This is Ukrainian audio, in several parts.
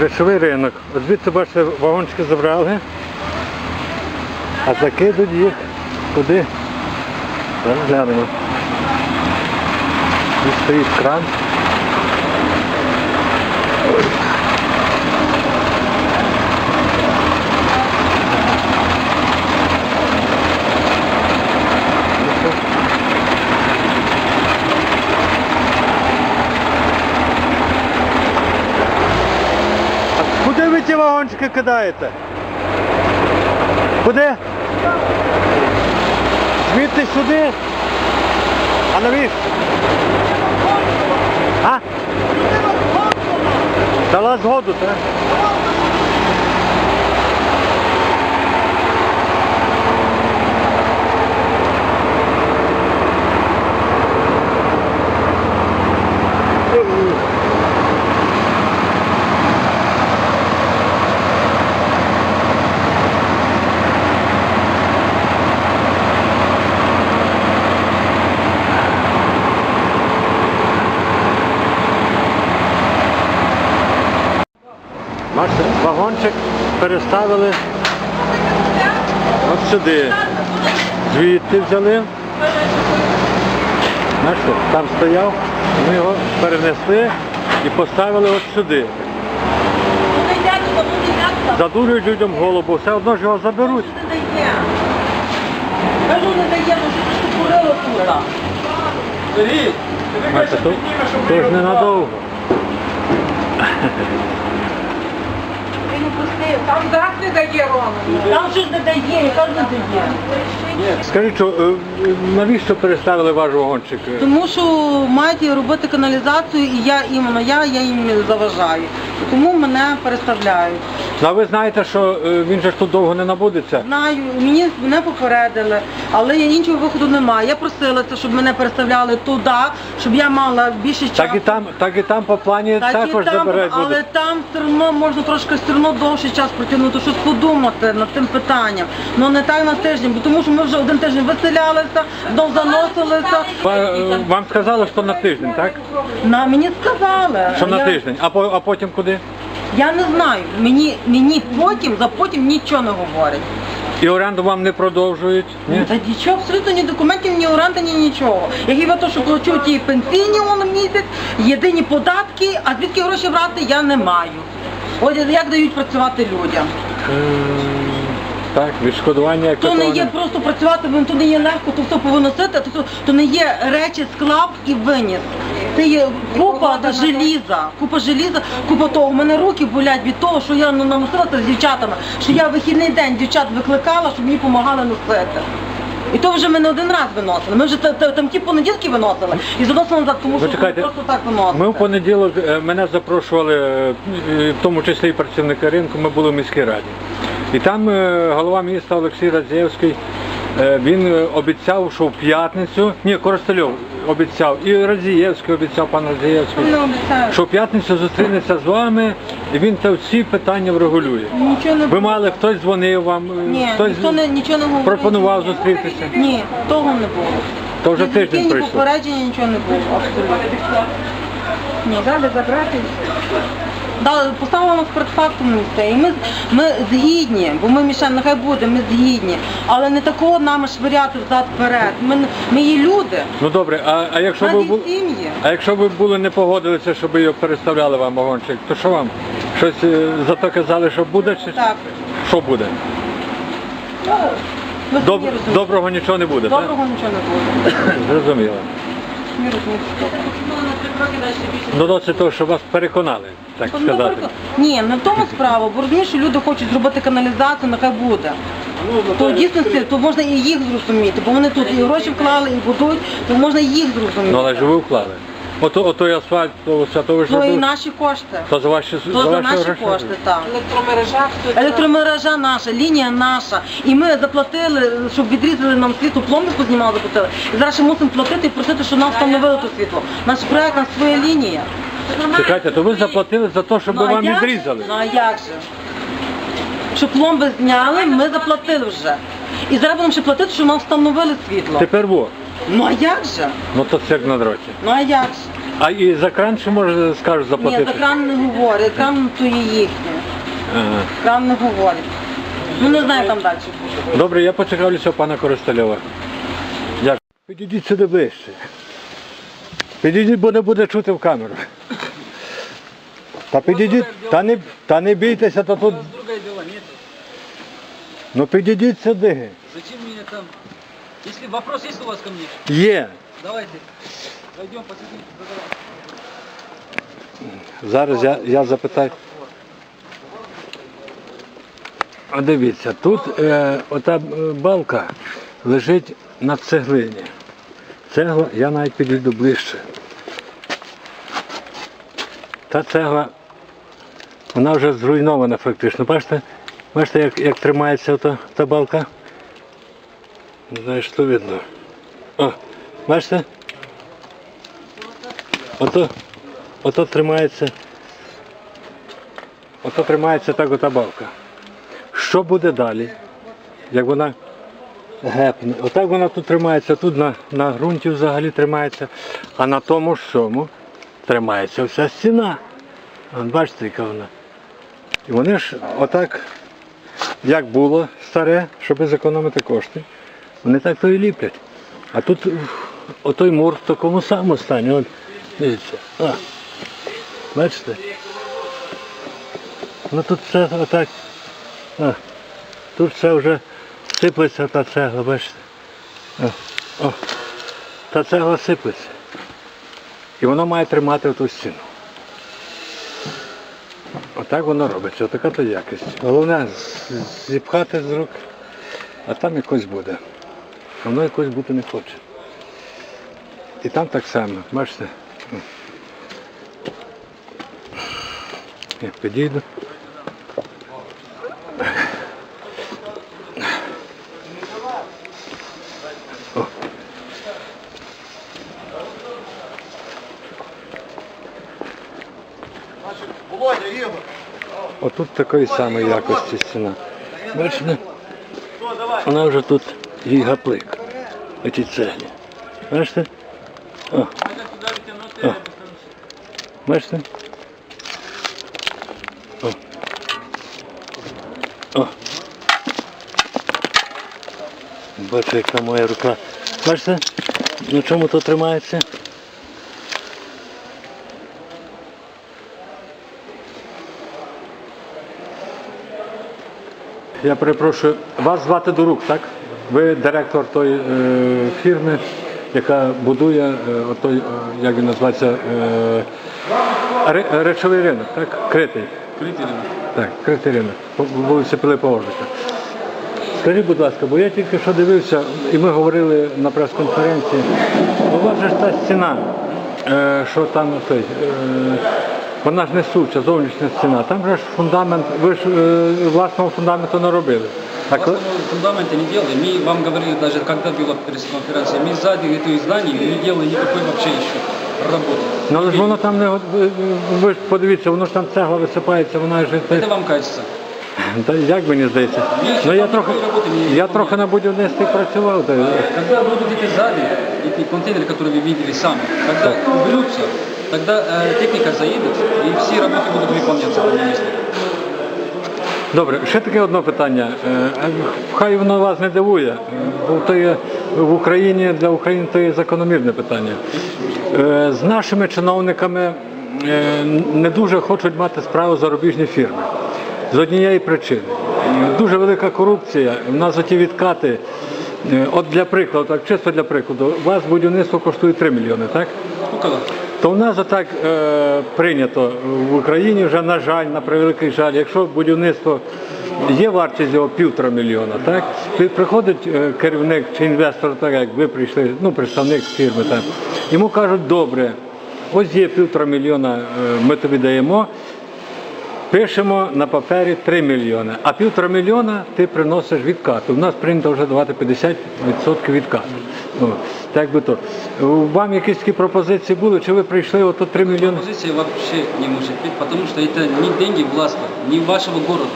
Речовий ринок. От звідси бачите, вагончики забрали, а закидуть їх туди. Зараз глянемо. Тут стоїть кран. А куди ви ці вагончики кидаєте? Куди? Звідти сюди? А навіщо? А? Дала згоду, так? Бачите, вагончик переставили от сюди. Звідти взяли. Бачите, там стояв, ми його перенесли і поставили от сюди. Задурюють людям голову, все одно ж його заберуть. Кажу, не дає, ну що курила тут? Сергій, ти Бачите, то, то ж ненадовго. Пустив. Там так не дає, Рома. Там щось не дає, яка не дає. Скажіть, що, е, навіщо переставили ваш вагончик? Тому що мають робити каналізацію, і я іменно я, я їм не заважаю. Тому мене переставляють. А ви знаєте, що е, він же ж тут довго не набудеться? Знаю, мені мене попередили, але я іншого виходу немає. Я просила це, щоб мене переставляли туди, щоб я мала більше часу. Так і там, так і там по плані Так і також там, заберуть але буде. там все одно можна трошки все одно довший час протягнути, щось подумати над тим питанням. Ну не так на тиждень, бо тому що ми вже один тиждень виселялися, знов заносилися. Ва- е, Вам сказали, що на тиждень, так? На мені сказали. Що на Я- тиждень, а, по- а потім куди? Я не знаю. Мені мені потім за потім нічого не говорять. І оренду вам не продовжують? Ні? Та нічого, абсолютно ні документів, ні оренди, ні нічого. Я хіба то, що плачу ті пенсійні он місяць, єдині податки, а звідки гроші брати я не маю. От як дають працювати людям. Так, відшкодування як То не є просто працювати, бо то не є легко, то все повиносити, то, то не є речі, склад і виніс. Це є купа та желіза, купа желіза, купа того. У мене руки болять від того, що я наносила це з дівчатами, що я вихідний день дівчат викликала, щоб мені допомагали носити. І то вже ми не один раз виносили. Ми вже та- та- там ті понеділки виносили і заносили назад, тому що Почекайте, просто так виносили. Ми в понеділок е, мене запрошували, е, в тому числі і працівники ринку, ми були в міській раді. І там е, голова міста Олексій Радзєвський, е, він е, обіцяв, що в п'ятницю, ні, Коростельов обіцяв, і Радзієвський обіцяв, пан Радзієвський, Ну, обіцяю. що в п'ятницю зустрінеться з вами, і він це всі питання врегулює. Нічого не Ви мали, хтось дзвонив вам, Ні, хтось ніхто не, нічого не говорив. пропонував зустрітися. Ні, того не було. То вже Ні тиждень звідки, ні пройшло. попередження, нічого не було, абсолютно. Ні, Дали забрати. Да, поставили нас перед фактом місце. І ми, ми згідні, бо ми Мішель, нехай буде, ми згідні. Але не такого нами швиряти взад вперед. Ми, ми є люди, Ну добре, а, а якщо ви бу- сім'ї. А якщо ви були не погодилися, щоб його переставляли вам вагончик, то що вам? Щось е, зато казали, що буде чи Так. що буде? Ну, ви Доб- розумієте. доброго нічого не буде, Доброго нічого не буде. Зрозуміло. Ну досить того, що вас переконали, так Ну, сказати. наприклад, Ні, не в тому справа, бо розумієш, що люди хочуть зробити каналізацію, нехай буде. То дійсно то можна і їх зрозуміти, бо вони тут і гроші вклали, і будують, то можна і їх зрозуміти. Ну але ж ви вклали. Ото, ото асфальт, то все, то ви ж То і робили. наші кошти. То за ваші, То за ваші наші гроші. кошти, так. Електромережа, хто Електромережа наша, лінія наша. І ми заплатили, щоб відрізали нам світло, пломби познімали, заплатили. І зараз ще мусимо платити і просити, щоб нам встановили то світло. Наш проект, нас своя лінія. Чекайте, то ви заплатили за те, щоб Ну, а вам як же? відрізали. Ну а як же? Щоб пломби зняли, ми заплатили вже. І зараз будемо ще платити, щоб нам встановили світло. Тепер во. Ну а як же? Ну то цирк на дроті. Ну а як же? А і за кран ще може скажуть Ні, заплатити? за кран не говорять, кран то є їхнє. Ага. Кран не говорить. Ну не знаю там далі. Добре, я поцікавлюся у пана Коростельова. Дякую. Підійдіть сюди ближче. Підійдіть, бо не буде чути в камеру. Та підійдіть, та не, та не бійтеся, то тут. Другое дело нет. Ну підійдіть сюди. Зачем мне там? Если вопрос есть у вас ко мне, Є. давайте. Пойдем, посидим. Зараз я, я запитаю. А дивіться, тут е, ота е, балка лежить на цеглині. Цегла, я навіть підійду ближче. Та цегла, вона вже зруйнована фактично. Бачите, бачите як, як тримається ота, та балка? Не знаю, що видно. О, бачите? Ото, ото тримається. Ото тримається так ота балка. Що буде далі? Як вона гепне. Отак вона тут тримається, тут на, на ґрунті взагалі тримається, а на тому ж тримається вся стіна. Вон, бачите, яка вона. І вони ж отак, як було старе, щоб зекономити кошти, вони так то і ліплять. А тут отой мур в такому самому стані. От, дивіться. А, бачите? Ну тут все отак. А, тут все вже сиплеться та цегла, бачите. О, о, та цегла сиплеться. І воно має тримати оту стіну. Отак воно робиться, отака то якість. Головне зіпхати з рук, а там якось буде. Воно якось бути не хоче. І там так само, бачите? Я підійду. О. Отут такої самої якості стіна. Бачите? Вона вже тут їй гаплик. Оці цеглі. Бачите? О, бачите? О. О. Бачите, яка моя рука. Бачите? На чому то тримається? Я перепрошую, вас звати Дорук, так? Ви директор тої е, фірми, яка будує е, отой, е, як він називається, речовий ринок, так? Критий. Так, критий ринок. По вулиці Пилипа Оржика. Скажіть, будь ласка, бо я тільки що дивився, і ми говорили на прес-конференції, у вас же ж та стіна, що там той, вона ж несуча, зовнішня стіна. Там же ж фундамент, ви ж власного фундаменту не робили. Так, Властного фундамента не делали. Мы вам говорили даже, когда была пресс-конференция, мы сзади этого здания не делали никакой вообще еще работы. ну але ж воно там не го- ви, ви ж подивіться, воно ж там цегла висипається, вона ж Это вам кажется. та як мені здається. Ні, Ну я там трохи такої роботи не я виконує. трохи на будівництві працював. Та, Когда будут эти сзади, эти контейнеры, которые вы видели сами, когда уберутся, тогда э, техника заедет, и все работы будут выполняться по месту. Добре, ще таке одне питання. Е, Хай воно вас не дивує, е, бо то є в Україні для України то є закономірне питання. Е, З нашими чиновниками не дуже хочуть мати справу зарубіжні фірми. З однієї причини. Дуже велика корупція. У нас оті відкати. От для прикладу, так чисто для прикладу, вас будівництво коштує 3 мільйони, так? Около. То в нас отак е, прийнято в Україні вже, на жаль, на превеликий жаль, якщо будівництво є вартість його півтора мільйона, так? Приходить е, керівник чи інвестор, так як ви прийшли, ну представник фірми там, йому кажуть, добре, ось є півтора мільйона, е, ми тобі даємо. Пишемо на папері 3 мільйони, а півтора мільйона ти приносиш відкату. У нас прийнято вже давати 50% відкату. Ну, так би то. Вам якісь такі пропозиції були? Чи ви прийшли ото 3 мільйони? Позиция вообще не может быть, потому что это не деньги власти, не вашего города.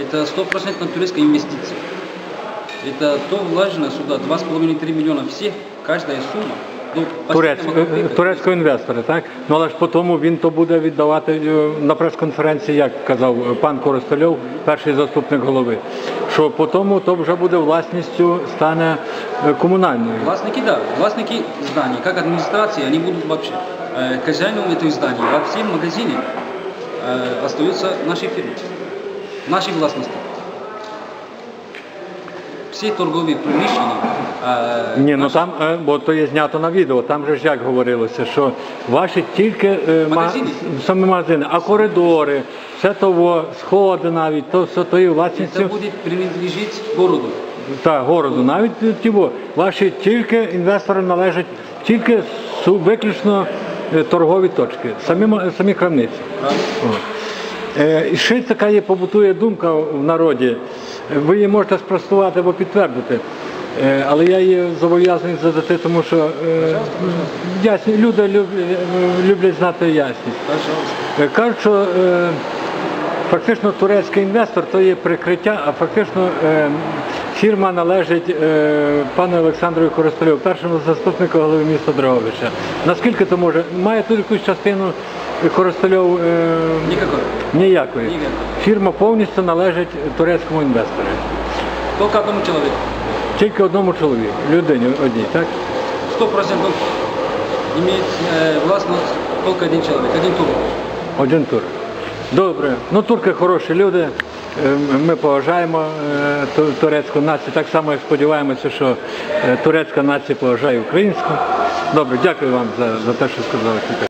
Это стопроцентно туристская инвестиция. Это то вложено сюда 2,5-3 миллиона всех, каждая сумма Ну, Турець, последнего е, конфликта- турецького інвестора, так? Ну але ж по тому він то буде віддавати е, на прес-конференції, як казав е, пан Коростельов, перший заступник голови, що по тому то вже буде власністю стане е, комунальною. Властники, да, властники зданий, как администрации, они будут вообще. Э, хозяином этой здания во всем магазине э, остаются наши фирмы, наши властности. Всі торгові приміщення. е, Ні, ну там, е, бо то є знято на відео, там же ж як говорилося, що ваші тільки е, ма- Магазини. самі магазини, а коридори, все того, сходи навіть, то все то є Це власністю буде принадлежить городу. та городу. Навіть е, ті, ваші тільки інвестори належать тільки су- виключно е, торгові точки, самі, ма- самі крамниці. Е, І ще така є побутує думка в народі. Ви її можете спростувати або підтвердити. Е, Але я її зобов'язаний задати, тому що е, ясні, люди люблять, люблять знати ясність. Е, Кажуть, що е, фактично турецький інвестор то є прикриття, а фактично е, фірма належить е, пану Олександру Коростольову, першому заступнику голови міста Дрогобича. Наскільки то може? Має тут якусь частину Коростольов е, Никакой. ніякої. Ніякої. Фірма повністю належить турецькому інвестору. Только одному человеку. Тільки одному чоловіку, людині одній, так? Сто процентов имеет э, властность только один человек, один тур. Один тур. Добре. Ну, турки хороші люди. Е, Ми поважаємо е, ту- турецьку націю, так само як сподіваємося, що е, турецька нація поважає українську. Добре, дякую вам за, за те, що сказали.